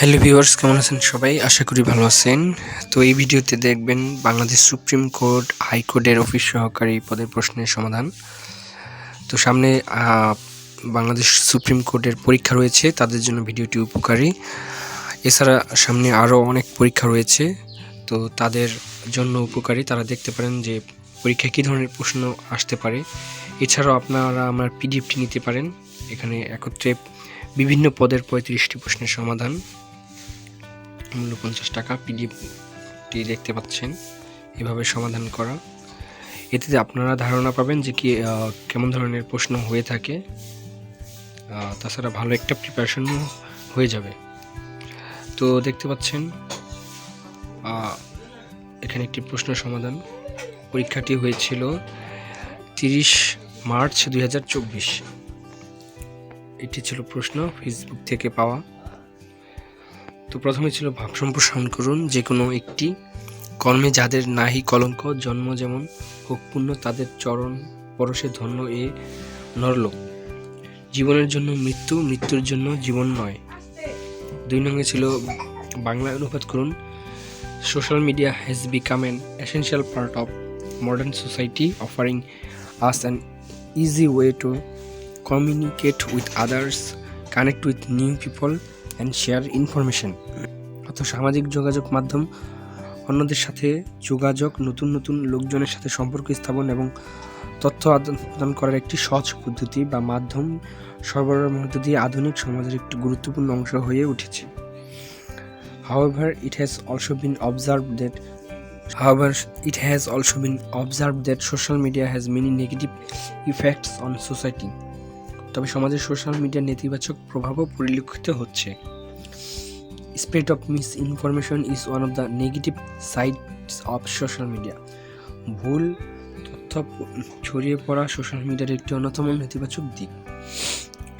Hello viewers কেমন আছেন সবাই? আশা করি ভালো আছেন। তো এই ভিডিওতে দেখবেন বাংলাদেশ সুপ্রিম কোর্ট হাইকোর্টের অফিস সহকারী পদের প্রশ্নের সমাধান। তো সামনে বাংলাদেশ সুপ্রিম কোর্টের পরীক্ষা রয়েছে, তাদের জন্য ভিডিওটি উপকারী। এছাড়া সামনে আরও অনেক পরীক্ষা রয়েছে, তো তাদের জন্য উপকারী। তারা দেখতে পারেন যে পরীক্ষায় কী ধরনের প্রশ্ন আসতে পারে। এছাড়াও আপনারা আমার পিডিএফটি নিতে পারেন। এখানে একত্রে বিভিন্ন পদের পঁয়ত্রিশটি প্রশ্নের সমাধান। মূল্য পঞ্চাশ টাকা পিডিএফটি দেখতে পাচ্ছেন। এভাবে সমাধান করা। এতে আপনারা ধারণা পাবেন যে কি কেমন ধরনের প্রশ্ন হয়ে থাকে। তাছাড়া ভালো একটা প্রিপারেশনও হয়ে যাবে। তো দেখতে পাচ্ছেন এখানে একটি প্রশ্ন সমাধান। পরীক্ষাটি হয়েছিল তিরিশ মার্চ দু হাজার চব্বিশ। এটি ছিল প্রশ্ন ফেসবুক থেকে পাওয়া। তো প্রথমে ছিল ভাব সম্প্রসারণ করুন যে কোনো একটি। কর্মে যাদের নাহি কলঙ্ক জন্ম যেমন হোক পুণ্য তাদের চরণ পরশে ধন্য এ নরলোক জীবনের জন্য মৃত্যু মৃত্যুর জন্য জীবন নয়। দুই নঙ্গে ছিল বাংলা অনুবাদ করুন। Social media has become an essential part of modern society offering us an easy way to communicate with others connect with new people, and share information অর্থাৎ সামাজিক যোগাযোগ মাধ্যম অন্যদের সাথে যোগাযোগ, নতুন নতুন লোকজনের সাথে সম্পর্ক স্থাপন এবং তথ্য আদান প্রদান করার একটি সহজ পদ্ধতি বা মাধ্যম সরবরাহের মধ্যে দিয়ে আধুনিক সমাজের একটি গুরুত্বপূর্ণ অংশ হয়ে উঠেছে। However it has also been observe that however it has also been observe that social media has many negative effects on society তবে সমাজে সোশ্যাল মিডিয়ার নেতিবাচক প্রভাবও পরিলক্ষিত হচ্ছে। Spread of misinformation is one of the negative sides of social media ভুল, তথ্য ছড়িয়ে পড়া সোশ্যাল মিডিয়ার একটি অন্যতম নেতিবাচক দিক।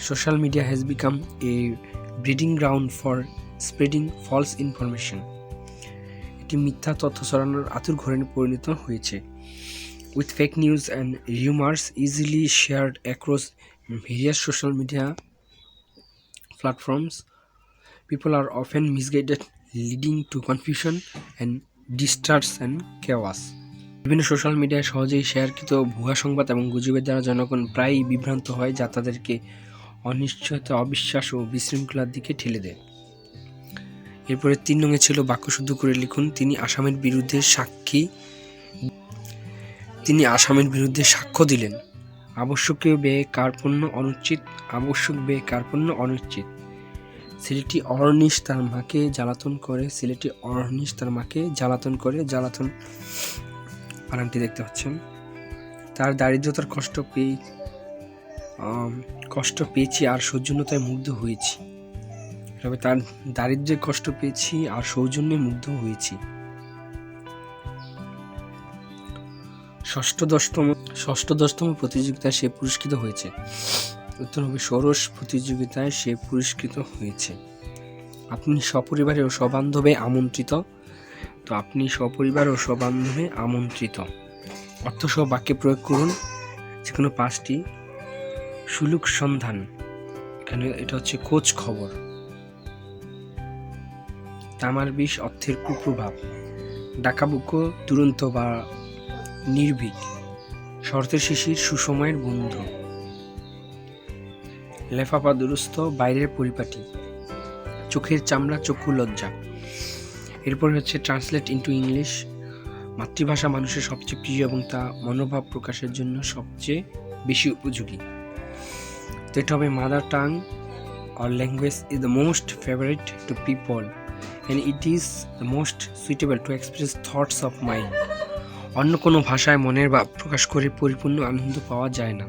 Social media has become a breeding ground for spreading false information এটি মিথ্যা তথ্য ছড়ানোর আতুর ঘরে পরিণত হয়েছে। With fake news and rumours easily shared across various social media platforms, people are often misguided, leading to confusion and distrust and chaos. বিভিন্ন social মিডিয়ায় সহজেই শেয়ারকৃত ভুয়া সংবাদ এবং গুজবের দ্বারা জনগণ প্রায়ই বিভ্রান্ত হয়, যা তাদেরকে অনিশ্চয়তা, অবিশ্বাস ও বিশৃঙ্খলার দিকে ঠেলে দেয়। এরপরে তিন রঙে ছিল বাক্য শুদ্ধ করে লিখুন, তিনি আসামের বিরুদ্ধে সাক্ষী, তিনি আসামের বিরুদ্ধে সাক্ষ্য দিলেন। আবশ্যকীয় ব্যয়ে কার্পণ্য অনুচিত, আবশ্যক ব্যয়ে কার্পণ্য অনুচিত। ছেলেটি অহর্নিশ তার মাকে জ্বালাতন করে ছেলেটি অহর্নিশ তার মাকে জ্বালাতন করে, জ্বালাতন বানানটি দেখতে পাচ্ছেন। তার দারিদ্রতার কষ্ট পেয়ে কষ্ট পেয়েছি আর সৌজন্যতায় মুগ্ধ হয়েছি। তবে তার দারিদ্র্যে কষ্ট পেয়েছি আর সৌজন্যে মুগ্ধ হয়েছি। ষষ্ঠ দশতম ষষ্ঠ দশতম প্রতিযোগিতায় সে পুরস্কৃত হয়েছে। উত্তর হবে ষোড়শ প্রতিযোগিতায় সে পুরস্কৃত হয়েছে। আপনি সপরিবারে ও সবান্ধবে আমন্ত্রিত। তো আপনি সপরিবার ও সবান্ধবে আমন্ত্রিত। অর্থসহ বাক্যে প্রয়োগ করুন। যে কোনো পাঁচটি। সুলুক সন্ধান। এখানে এটা হচ্ছে কোচ খবর। তামার বিষ অর্থের কুপ্রভাব। ডাকাবুকো, দুরন্ত বা নির্ভীক, শর্তের শিশির সুসময়ের বন্ধু। লেফাপা দুরস্থ বাইরের পরিপাটি, চোখের চামড়া, চক্ষু লজ্জা। এরপর হচ্ছে ট্রান্সলেট ইন্টু ইংলিশ মাতৃভাষা মানুষের সবচেয়ে প্রিয় এবং তা মনোভাব প্রকাশের জন্য সবচেয়ে বেশি উপযোগী। তো এটা হবে mother tongue or language is the most favourite to people and it is the most suitable to express thoughts of mind অন্য কোনো ভাষায় মনের ভাব প্রকাশ করে পরিপূর্ণ আনন্দ পাওয়া যায় না।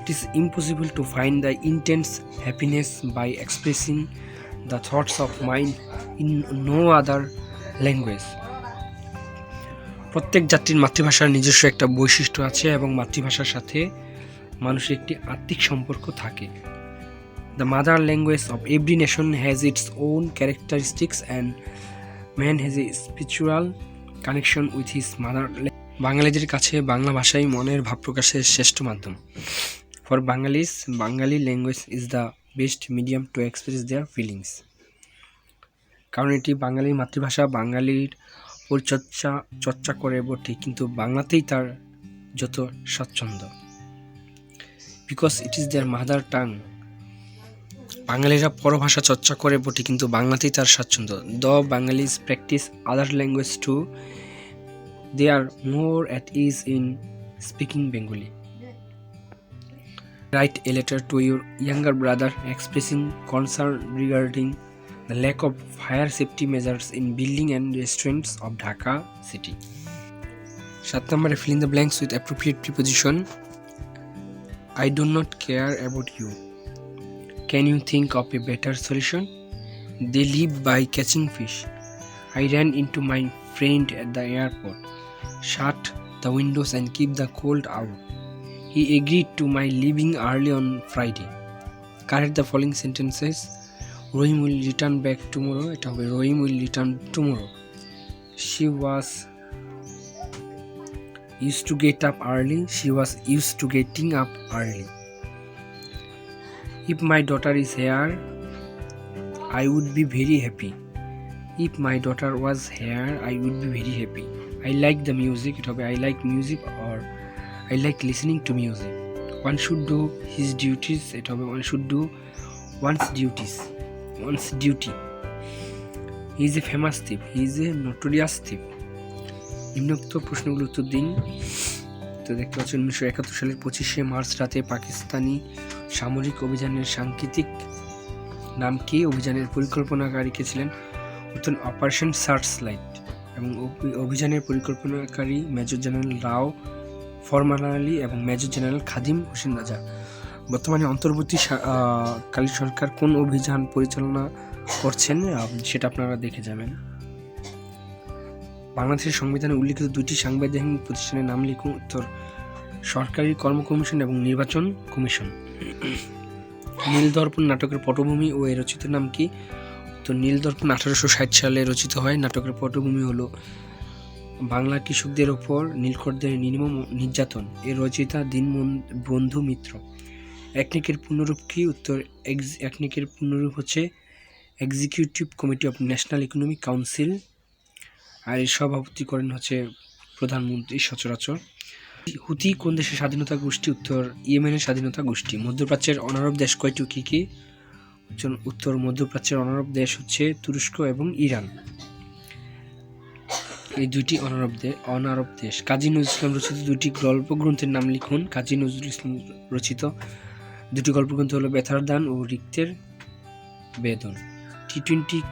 It is impossible to find the intense happiness by expressing the thoughts of mind in no other language প্রত্যেক জাতির মাতৃভাষার নিজস্ব একটা বৈশিষ্ট্য আছে এবং মাতৃভাষার সাথে মানুষের একটি আত্মিক সম্পর্ক থাকে। The mother language of every nation has its own characteristics and man has a spiritual connection with his mother বাঙালিদের কাছে বাংলা ভাষাই মনের ভাব প্রকাশের শ্রেষ্ঠ মাধ্যম। For Bengalis Bengali language is the best medium to express their feelings কারণ এটি বাঙালির মাতৃভাষা, বাঙালির পরিচর্চা, চর্চা করে বটে, কিন্তু বাংলাতেই তার যত স্বাচ্ছন্দ্য। Because it is their mother tongue বাঙালিরা পর ভাষা চর্চা করে বটে, কিন্তু বাংলাতেই তার স্বাচ্ছন্দ্য। The Bengalis practise other language to they are more at ease in speaking Bengali write a letter to your younger brother expressing concern regarding the lack of fire safety measures in building and restaurants of Dhaka city সাত নম্বরে filling the blanks with appropriate preposition I don't not care about you Can you think of a better solution? They live by catching fish. I ran into my friend at the airport. Shut the windows and keep the cold out. He agreed to my leaving early on Friday. Correct the following sentences. Rohim will return back tomorrow. এটা হবে Rohim will return tomorrow. She was used to get up early. She was used to getting up early. If my daughter is here, I would be very happy. If my daughter was here, I would be very happy. I like the music. এটা হবে I like music or I like listening to music. One should do his duties. এটা হবে one should do one's duties. One's duty. He is a famous thief. He is a notorious thief. নিম্নোক্ত প্রশ্নগুলো উত্তর দিন তো দেখতে পাচ্ছেন উনিশশো একাত্তর সালের পঁচিশে মার্চ রাতে পাকিস্তানি সামরিক অভিযানের সাংকেতিক নাম কি? অভিযানের পরিকল্পনাকারী কে ছিলেন উত্তর অপারেশন সার্চ লাইট এবং অভি- অভিযানের পরিকল্পনাকারী মেজর জেনারেল রাও ফরমান আলী এবং মেজর জেনারেল খাদিম হোসেন রাজা। বর্তমানে অন্তর্বর্তী সা- আহ, কালী সরকার কোন অভিযান পরিচালনা করছেন? সেটা আপনারা দেখে যাবেন। বাংলাদেশের সংবিধানে উল্লিখিত দুটি সাংবিধানিক প্রতিষ্ঠানের নাম লিখুন উত্তর সরকারি কর্ম কমিশন এবং নির্বাচন কমিশন। নীলদর্পণ নাটকের পটভূমি ও এর রচিত নাম কি? তো নীলদর্পণ আঠারোশো ষাট সালে রচিত হয়। নাটকের পটভূমি হলো বাংলা কৃষকদের ওপর নীলকরদের নির্মম নির্যাতন। এর রচয়িতা দীনবন- বন্ধু মিত্র। একনিকের পূর্ণরূপ কি? উত্তর একনিকের পূর্ণরূপ হচ্ছে executive committee of national economic council আর এর সভাপতি করেন হচ্ছে প্রধানমন্ত্রী সচরাচর। হুতি কোন দেশের স্বাধীনতা গোষ্ঠী, উত্তর ইয়েমেনের স্বাধীনতা গোষ্ঠী? মধ্যপ্রাচ্যের অনারব দেশ কয়টি কী কী? উত্তর মধ্যপ্রাচ্যের অনারব দেশ হচ্ছে তুরস্ক এবং ইরান। এই দুইটি অনারব দেশ অনারব দেশ। কাজী নজরুল ইসলাম রচিত দুটি গল্প গ্রন্থের নাম লিখুন। কাজী নজরুল ইসলাম রচিত দুটি গল্প গ্রন্থ হলো বেতার দান ও রিক্তের বেদন। টি টোয়েন্টি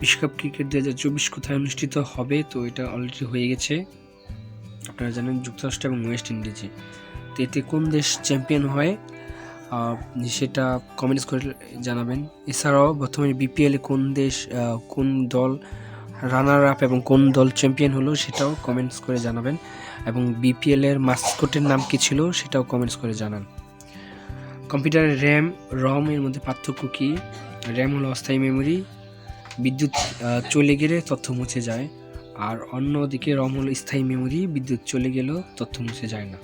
বিশ্বকাপ ক্রিকেট দু হাজার চব্বিশ কোথায় অনুষ্ঠিত হবে? তো এটা অলরেডি হয়ে গেছে। আপনারা জানেন যুক্তরাষ্ট্র এবং ওয়েস্ট ইন্ডিজে। তো এতে কোন দেশ চ্যাম্পিয়ন হয়? সেটা কমেন্টস করে জানাবেন। এছাড়াও বর্তমানে বিপিএলে কোন দেশ কোন দল রানার আপ এবং কোন দল চ্যাম্পিয়ন হলো সেটাও কমেন্টস করে জানাবেন। এবং বিপিএল এর মাস্কটের নাম কি ছিল সেটাও কমেন্টস করে জানান। কম্পিউটারের র্যাম, রম এর মধ্যে পার্থক্য কি? র্যাম হলো অস্থায়ী মেমরি, বিদ্যুৎ চলে গেলে তথ্য মুছে যায়। আর অন্যদিকে রম হলো স্থায়ী মেমরি, বিদ্যুৎ চলে গেলেও তথ্য মুছে যায় না।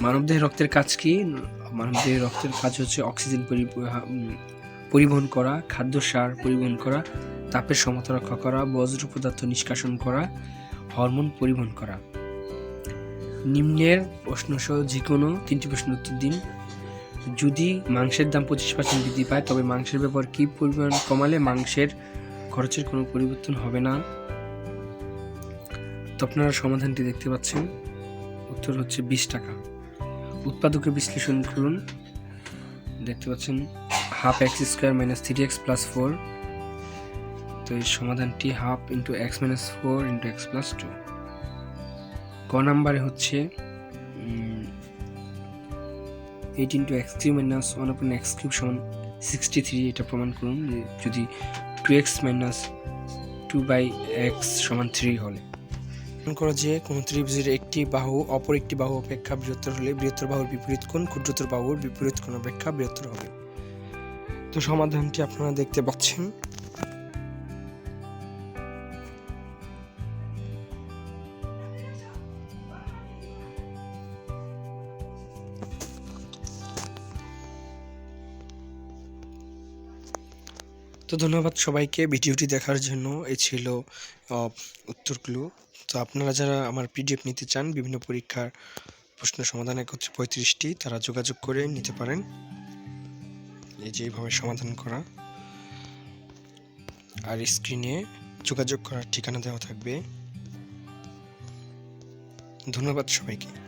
মানবদেহের রক্তের কাজ কি? মানবদেহের রক্তের কাজ হচ্ছে অক্সিজেন পরি- পরিবহন করা, খাদ্য সার পরিবহন করা, তাপের সমতা রক্ষা করা, বজ্র পদার্থ নিষ্কাশন করা, হরমোন পরিবহন করা। নিম্নের প্রশ্ন সহ যে কোনো তিনটি প্রশ্ন উত্তর দিন। যদি মাংসের দাম পঁচিশ পার্সেন্ট বৃদ্ধি পায়, তবে মাংসের ব্যাপার কী পরিমাণ কমালে মাংসের খরচের কোনো পরিবর্তন হবে না? তো আপনারা সমাধানটি দেখতে পাচ্ছেন। উত্তর হচ্ছে বিশ টাকা। উৎপাদকের বিশ্লেষণ করুন দেখতে পাচ্ছেন half x square minus three x plus four. তো এই সমাধানটি half into x minus four into x plus two. ক নাম্বারে হচ্ছে eight into x three minus one upon x cube সমান সিক্সটি থ্রি। এটা প্রমাণ করুন যদি two x minus two by x সমান থ্রি হলে। করো যে কোনো ত্রিভুজের একটি বাহু, অপর একটি বাহু অপেক্ষা বৃহত্তর হলে বৃহত্তর বাহুর বিপরীত কোণ ক্ষুদ্রতর বাহুর বিপরীত কোণ অপেক্ষা বৃহত্তর হবে। তো সমাধানটি আপনারা দেখতে পাচ্ছেন। তো ধন্যবাদ সবাইকে। ভিডিওটি দেখার জন্য এ ছিল উত্তরগুলো তো আপনারা যারা আমার পিডিএফ নিতে চান, বিভিন্ন পরীক্ষার প্রশ্ন সমাধান একত্রে পঁয়ত্রিশটি, তারা যোগাযোগ করে নিতে পারেন। এই যে এইভাবে সমাধান করা। আর স্ক্রিনে যোগাযোগ করার ঠিকানা দেওয়া থাকবে। ধন্যবাদ সবাইকে।